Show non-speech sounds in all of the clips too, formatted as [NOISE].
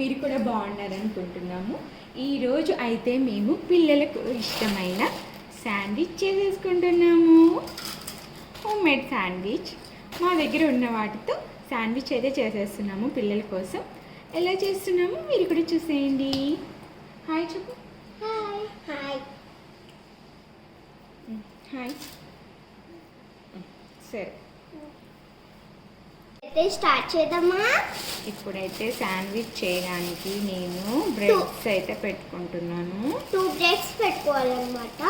మీరు కూడా బాగున్నారు అనుకుంటున్నాము ఈరోజు అయితే మేము పిల్లలకు ఇష్టమైన శాండ్విచ్ చేసేసుకుంటున్నాము. Home made sandwich. మా దగ్గర ఉన్న వాటితో శాండ్విచ్ అయితే చేసేస్తున్నాము పిల్లల కోసం. ఎలా చేస్తున్నామో మీరు కూడా చూసేయండి. హాయ్ చెప్పు. హాయ్. హాయ్. హాయ్. సరే. అయితే స్టార్ట్ చేద్దామా? ఇప్పుడైతే శాండ్విచ్ చేయడానికి నేను బ్రెడ్స్ అయితే పెట్టుకుంటున్నాను. టూ బ్రెడ్స్ పెట్టుకోవాలన్నమాట.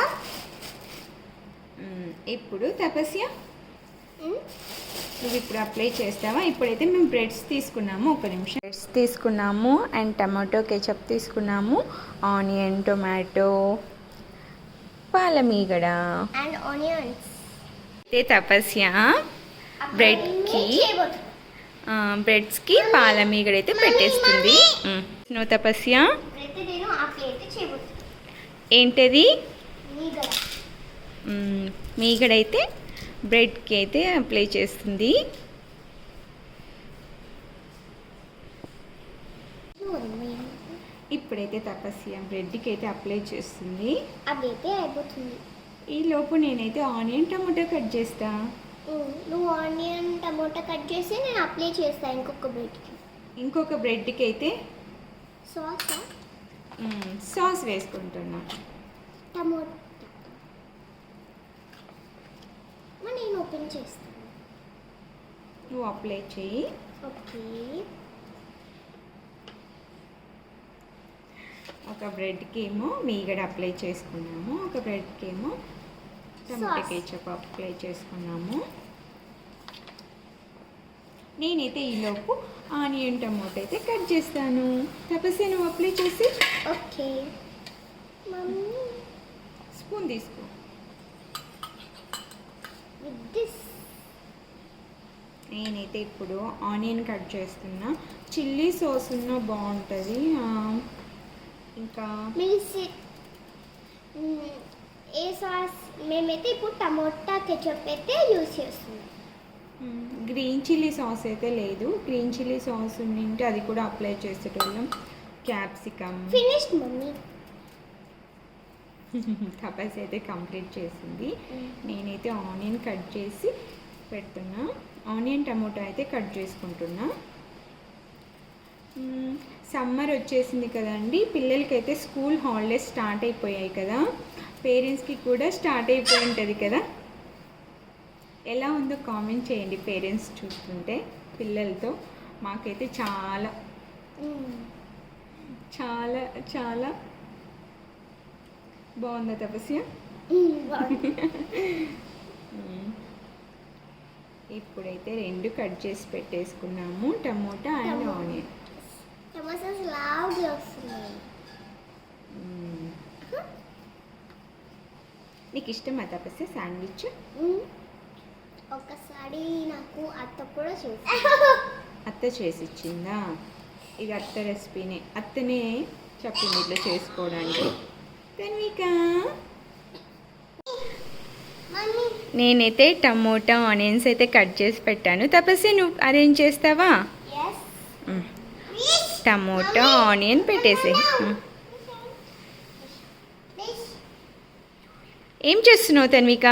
ఇప్పుడు తపస్య? నువ్వు ఇప్పుడు అప్లై చేస్తావా? ఇప్పుడైతే మేము బ్రెడ్స్ తీసుకున్నాము. ఒక నిమిషం. బ్రెడ్స్ తీసుకున్నాము. అండ్ టమాటో కెచప్ తీసుకున్నాము. ఆనియన్ టొమాటో పాలమీగడ అండ్ ఆనియన్స్. అయితే తపస్య బ్రెడ్కి బ్రెడ్స్కి పాలమీగడ అయితే పెట్టేస్తుంది. నువ్వు తపస్య. ఏంటది? మీగడ. మీగడైతే బ్రెడ్కి అయితే అప్లై చేస్తుంది. ఇప్పుడైతే తపస్య బ్రెడ్కి అయితే అప్లై చేస్తుంది. అదైతే అయిపోతుంది. ఈ లోపు నేనైతే ఆనియన్ టమాటో కట్ చేస్తా. నువ్వు ఆనియన్ టమోటా కట్ చేసి నేను అప్లై చేస్తాను ఇంకొక బ్రెడ్కి. ఇంకొక బ్రెడ్కి అయితే? సాసా? సాస్ వేసుకుంటున్నా. టమోటా. నేను ఓపెన్ చేస్తాను నువ్వు అప్లై చేయి. ఓకే. ఒక బ్రెడ్కి ఏమో మీగడ అప్లై చేసుకున్నాము ఒక బ్రెడ్కి ఏమో టమాటో. కేచప్ అప్లై చేసుకున్నాము. నేనైతే ఈలోపు ఆనియన్ టమాటో అయితే కట్ చేస్తాను. తపస్సు నువ్వు అప్లై చేసి. ఓకే. మమ్మీ. స్పూన్ తీసుకో. నేనైతే ఇప్పుడు ఆనియన్ కట్ చేస్తున్నా. చిల్లీ సాస్ ఉన్న బాగుంటుంది. ఇంకా ఏ సాస్ మేమైతే ఇప్పుడు టమోటా కెచప్ అయితే చేస్తున్నాం. మ్, గ్రీన్ చిల్లీ సాస్ అయితే లేదు. గ్రీన్ చిల్లీ సాస్ ఉండింటే అది కూడా అప్లై చేసేటోళ్ళం. క్యాప్సికమ్. Finished mummy. [LAUGHS] కపాస్ అయితే కంప్లీట్ చేసింది. నేనైతే ఆనియన్ కట్ చేసి పెడుతున్నా. ఆనియన్ టమోటా అయితే కట్ చేసుకుంటున్నా. సమ్మర్ వచ్చేసింది కదండి. పిల్లలకైతే స్కూల్ హాలిడేస్ స్టార్ట్ అయిపోయాయి కదా. పేరెంట్స్కి కూడా స్టార్ట్ అయిపోయి ఉంటుంది కదా. ఎలా ఉందో కామెంట్ చేయండి పేరెంట్స్ చూస్తుంటే పిల్లలతో. మాకైతే చాలా చాలా చాలా బాగుందా తపస్య? ఇప్పుడైతే రెండు కట్ చేసి పెట్టేసుకున్నాము టమోటా అండ్ ఆనియన్. టమాటాస్ లావుగా వస్తున్నాయి. నీకు ఇష్టమా తపస్య శాండ్విచ్. ఒకసారి నాకు అత్త కూడా చేసి. అత్త చేసి ఇచ్చిందా ఇది అత్త రెసిపీనే. అత్తనే చెప్పింది ఇట్లా చేసుకోవడానికి. మమ్మీ. నేనైతే టమోటా ఆనియన్స్ అయితే కట్ చేసి పెట్టాను. తపస్య నువ్వు అరేంజ్ చేస్తావా? మ్మ్. టమోటా ఆనియన్ పెట్టేసి ఏం చేస్తున్నావు తన్విక?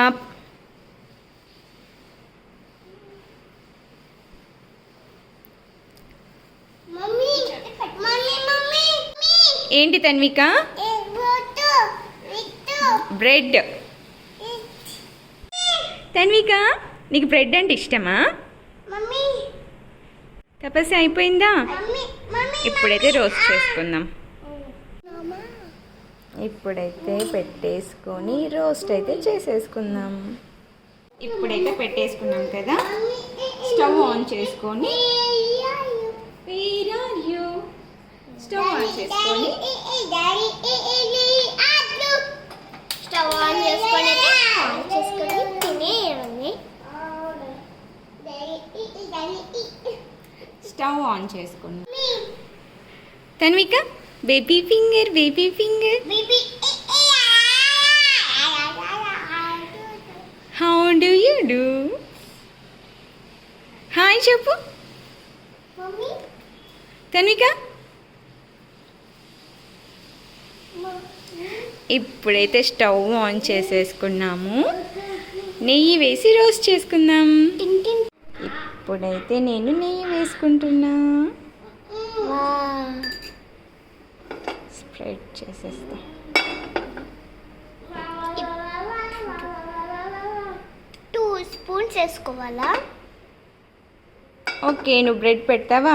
ఏంటి తన్విక? బ్రెడ్. తన్విక నీకు బ్రెడ్ అంటే ఇష్టమా? తపస్సు అయిపోయిందా? ఇప్పుడైతే రోస్ట్ చేసుకుందాం. ఇప్పుడైతే పెట్టేసుకొని రోస్ట్ అయితే చేసేసుకుందాం. ఇప్పుడైతే పెట్టేసుకున్నాం కదా. స్టవ్ ఆన్ చేసుకొని? స్టవ్ ఆన్ చేసుకొని. స్టవ్ ఆన్ చేసుకొని ఆన్ చేసుకొని తినేయమని స్టవ్ ఆన్ చేసుకున్నాం Tanvika baby finger baby finger how do you do hi చెప్పు తన్విక ఇప్పుడైతే స్టవ్ ఆన్ చేసేసుకున్నాము. నెయ్యి వేసి రోస్ట్ చేసుకుందాం. ఇప్పుడైతే నేను నెయ్యి వేసుకుంటున్నా. స్ప్రెడ్ చేసేస్తా. టూ స్పూన్స్ వేసుకోవాలా? ఓకే నువ్వు బ్రెడ్ పెడతావా.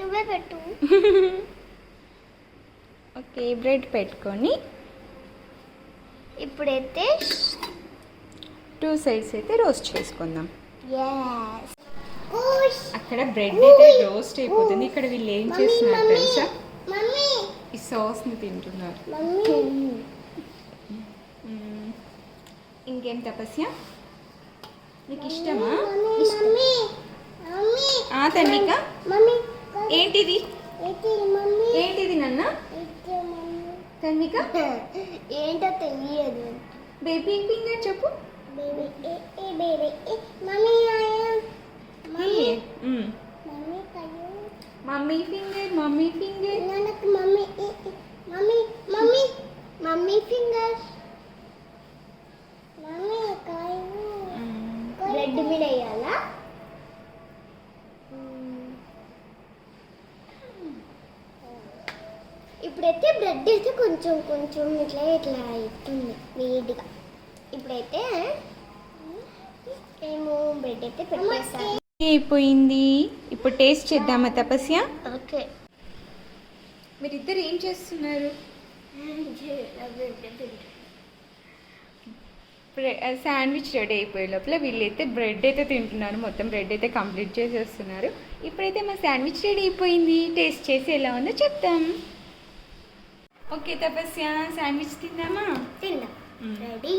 నువ్వే పెట్టు. [LAUGHS] ఓకే బ్రెడ్ పెట్టుకొని. ఇప్పుడైతే టూ సైడ్స్ అయితే రోస్ట్ చేసుకుందాం. అక్కడ బ్రెడ్ అయితే రోస్ట్ అయిపోతుంది. ఇక్కడ వీళ్ళు ఏం చేస్తున్నారు తెలుసా? ఈ సాస్ని తింటున్నారు. ఇంకేం తపస్య? నీకు ఇష్టమా? మమ్మీ మమ్మీ ఆ తన్విక. మమ్మీ ఏంటిది? ఏంటిది నాన్న? తన్విక? [LAUGHS] ఏంటో తెలియదు. బేబీ ఫింగర్ చెప్పు. Baby baby mummy mummy? మ్మ్. మమ్మీ కయ్యూ మమ్మీ ఫింగర్ మమ్మీ ఫింగర్. నాకు mummy mummy mummy mummy finger. Mummy కాయు. Bread మీద వేయాలా? ఇప్పుడైతే బ్రెడ్ అయితే కొంచెం కొంచెం ఇట్లా ఇట్లా అవుతుంది వేడిగా ఇప్పుడైతే మేము. బ్రెడ్ అయితే పెట్టేసాము అయిపోయింది ఇప్పుడు టేస్ట్ చేద్దామా తపస్య? ఓకే. మీరిద్దరు ఏం చేస్తున్నారు? శాండ్విచ్ రెడీ అయిపోయే లోపల వీళ్ళైతే బ్రెడ్ అయితే తింటున్నారు. మొత్తం బ్రెడ్ అయితే కంప్లీట్ చేసేస్తున్నారు. ఇప్పుడైతే మా శాండ్విచ్ రెడీ అయిపోయింది. టేస్ట్ చేసి ఎలా ఉందో చెప్తాం. ఓకే తపస్య శాండ్విచ్ తిందామా? తిందాం. రెడీ.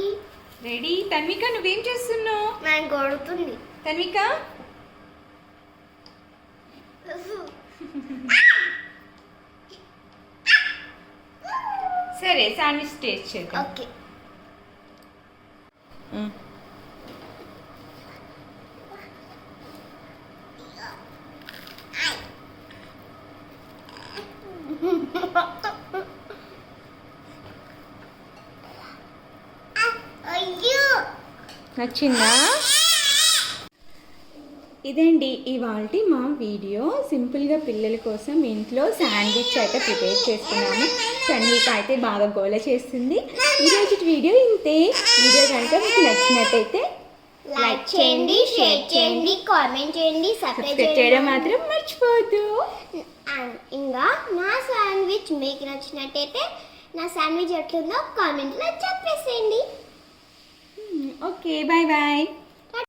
రెడీ. తన్విక నువ్వేం చేస్తున్నావు? కొడుతుంది తన్విక? సరే శాండ్విచ్ టేస్ట్ చేద్దాం. ఓకే. నచ్చిందా? ఇదండి ఇవాళ మా వీడియో సింపుల్గా పిల్లల కోసం ఇంట్లో శాండ్విచ్ అయితే ప్రిపేర్ చేస్తున్నాము. సన్విక అయితే బాగా గోల చేస్తుంది. ఈరోజు వీడియో ఇంతే. వీడియో కనుక మీకు నచ్చినట్టయితే లైక్ చేయండి షేర్ చేయండి కామెంట్ చేయండి సబ్స్క్రైబ్ చేయడం మాత్రం మర్చిపోవద్దు. ఇంకా నా శాండ్విచ్ మీకు నచ్చినట్టయితే నా శాండ్విచ్ ఎట్లుందో కామెంట్లో చెప్పేసేయండి. Okay bye bye.